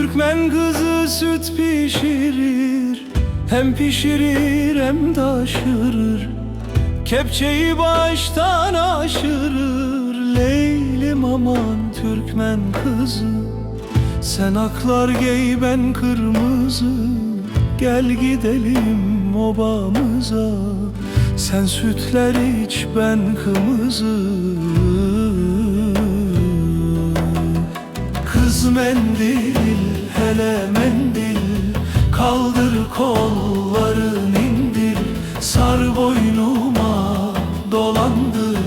Türkmen kızı süt pişirir Hem pişirir hem taşırır Kepçeyi baştan aşırır Leylim aman Türkmen kızı. Sen aklar giy ben kırmızı. Gel gidelim obamıza. Sen sütler iç ben kımızı Kız mendil hele mendil. Kaldır kolların indir. Sar boynuma dolandır.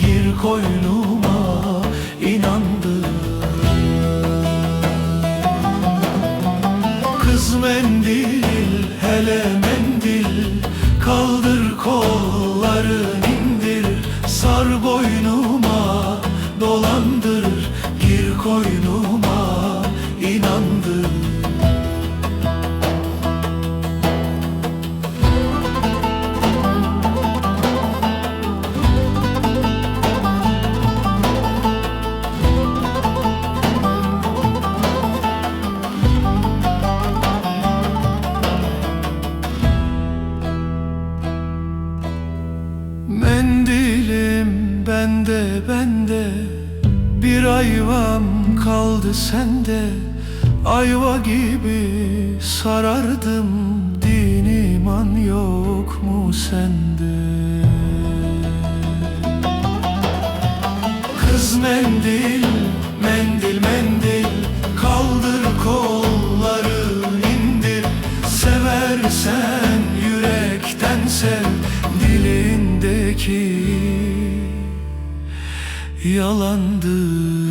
Gir koynuma inandır. Kız mendil hele mendil. Kaldır kolların indir. Sar boynuma Gir koynuma inandır Mendilim bende bende Bir ayvam kaldı sende Ayva gibi sarardım. Din iman yok mu sende? Kız mendil, mendil, mendil Kaldır kolları indir. Seversen yürekten sev Dilindeki yalandır